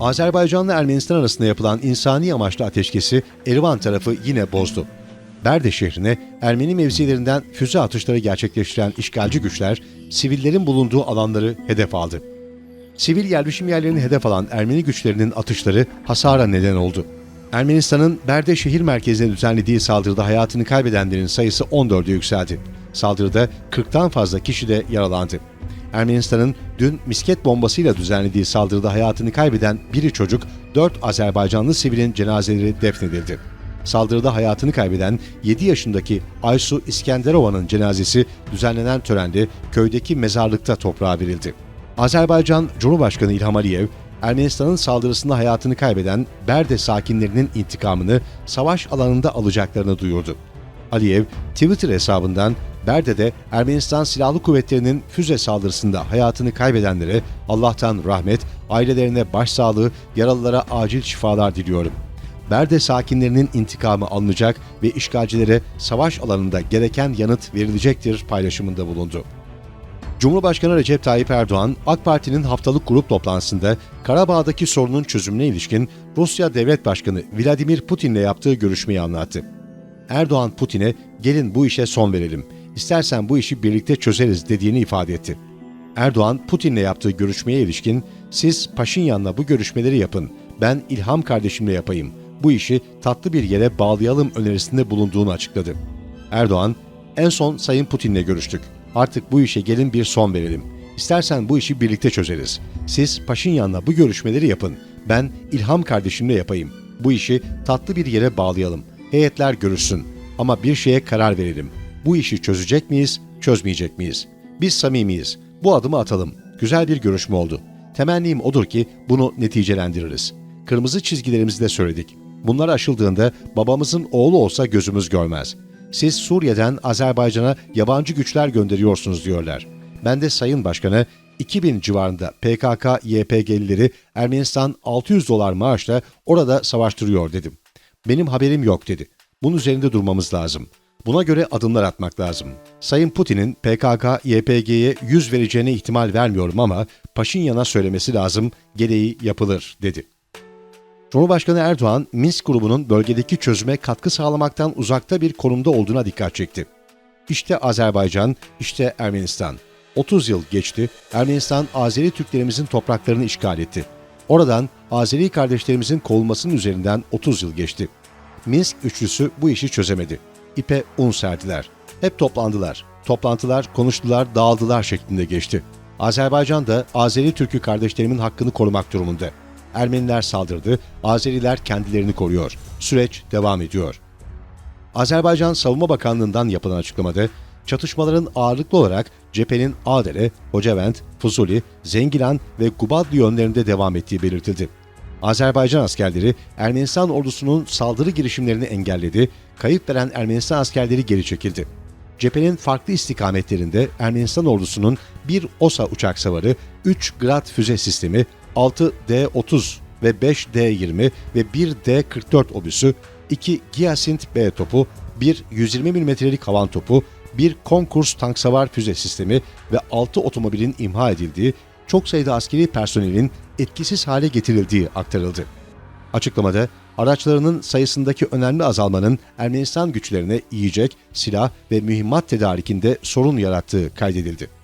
Azerbaycan'la Ermenistan arasında yapılan insani amaçlı ateşkesi Erivan tarafı yine bozdu. Berde şehrine Ermeni mevzilerinden füze atışları gerçekleştiren işgalci güçler sivillerin bulunduğu alanları hedef aldı. Sivil yerleşim yerlerini hedef alan Ermeni güçlerinin atışları hasara neden oldu. Ermenistan'ın Berde şehir merkezine düzenlediği saldırıda hayatını kaybedenlerin sayısı 14'e yükseldi. Saldırıda 40'tan fazla kişi de yaralandı. Ermenistan'ın dün misket bombasıyla düzenlediği saldırıda hayatını kaybeden biri çocuk, 4 Azerbaycanlı sivilin cenazeleri defnedildi. Saldırıda hayatını kaybeden 7 yaşındaki Aysu İskenderova'nın cenazesi düzenlenen törende köydeki mezarlıkta toprağa verildi. Azerbaycan Cumhurbaşkanı İlham Aliyev, Ermenistan'ın saldırısında hayatını kaybeden Berde sakinlerinin intikamını savaş alanında alacaklarını duyurdu. Aliyev, Twitter hesabından Berde'de Ermenistan Silahlı Kuvvetleri'nin füze saldırısında hayatını kaybedenlere Allah'tan rahmet, ailelerine başsağlığı, yaralılara acil şifalar diliyorum. Berde sakinlerinin intikamı alınacak ve işgalcilere savaş alanında gereken yanıt verilecektir paylaşımında bulundu. Cumhurbaşkanı Recep Tayyip Erdoğan, AK Parti'nin haftalık grup toplantısında Karabağ'daki sorunun çözümüne ilişkin Rusya Devlet Başkanı Vladimir Putin'le yaptığı görüşmeyi anlattı. Erdoğan Putin'e gelin bu işe son verelim, istersen bu işi birlikte çözeriz dediğini ifade etti. Erdoğan, Putin'le yaptığı görüşmeye ilişkin siz Paşinyan'la bu görüşmeleri yapın, ben İlham kardeşimle yapayım, bu işi tatlı bir yere bağlayalım önerisinde bulunduğunu açıkladı. Erdoğan, en son Sayın Putin'le görüştük. Artık bu işe gelin bir son verelim. İstersen bu işi birlikte çözeriz. Siz Paşinyan'la bu görüşmeleri yapın. Ben İlham kardeşimle yapayım. Bu işi tatlı bir yere bağlayalım. Heyetler görüşsün. Ama bir şeye karar verelim. Bu işi çözecek miyiz, çözmeyecek miyiz? Biz samimiyiz. Bu adımı atalım. Güzel bir görüşme oldu. Temennim odur ki bunu neticelendiririz. Kırmızı çizgilerimizi de söyledik. Bunlar aşıldığında babamızın oğlu olsa gözümüz görmez. Siz Suriye'den Azerbaycan'a yabancı güçler gönderiyorsunuz diyorlar. Ben de Sayın Başkan'a 2000 civarında PKK, YPG'lileri Ermenistan 600 dolar maaşla orada savaştırıyor dedim. Benim haberim yok dedi. Bunun üzerinde durmamız lazım. Buna göre adımlar atmak lazım. Sayın Putin'in PKK, YPG'ye yüz vereceğine ihtimal vermiyorum ama Paşinyan'a söylemesi lazım, gereği yapılır dedi. Cumhurbaşkanı Erdoğan, Minsk grubunun bölgedeki çözüme katkı sağlamaktan uzakta bir konumda olduğuna dikkat çekti. İşte Azerbaycan, işte Ermenistan. 30 yıl geçti, Ermenistan Azeri Türklerimizin topraklarını işgal etti. Oradan Azeri kardeşlerimizin kovulmasının üzerinden 30 yıl geçti. Minsk üçlüsü bu işi çözemedi. İpe un serdiler. Hep toplandılar. Toplantılar, konuştular, dağıldılar şeklinde geçti. Azerbaycan da Azeri Türk'ü kardeşlerimin hakkını korumak durumunda. Ermeniler saldırdı, Azeriler kendilerini koruyor. Süreç devam ediyor. Azerbaycan Savunma Bakanlığı'ndan yapılan açıklamada çatışmaların ağırlıklı olarak cephenin Adere, Hocavent, Fuzuli, Zengilan ve Gubadlı yönlerinde devam ettiği belirtildi. Azerbaycan askerleri Ermenistan ordusunun saldırı girişimlerini engelledi, kayıp veren Ermenistan askerleri geri çekildi. Cephenin farklı istikametlerinde Ermenistan ordusunun bir OSA uçak savarı, 3 Grad füze sistemi, 6 D-30 ve 5 D-20 ve 1 D-44 obüsü, 2 Giasint B topu, 1 120 mm'lik havan topu, bir konkurs tank savar füze sistemi ve 6 otomobilin imha edildiği, çok sayıda askeri personelin etkisiz hale getirildiği aktarıldı. Açıklamada araçlarının sayısındaki önemli azalmanın Ermenistan güçlerine yiyecek, silah ve mühimmat tedarikinde sorun yarattığı kaydedildi.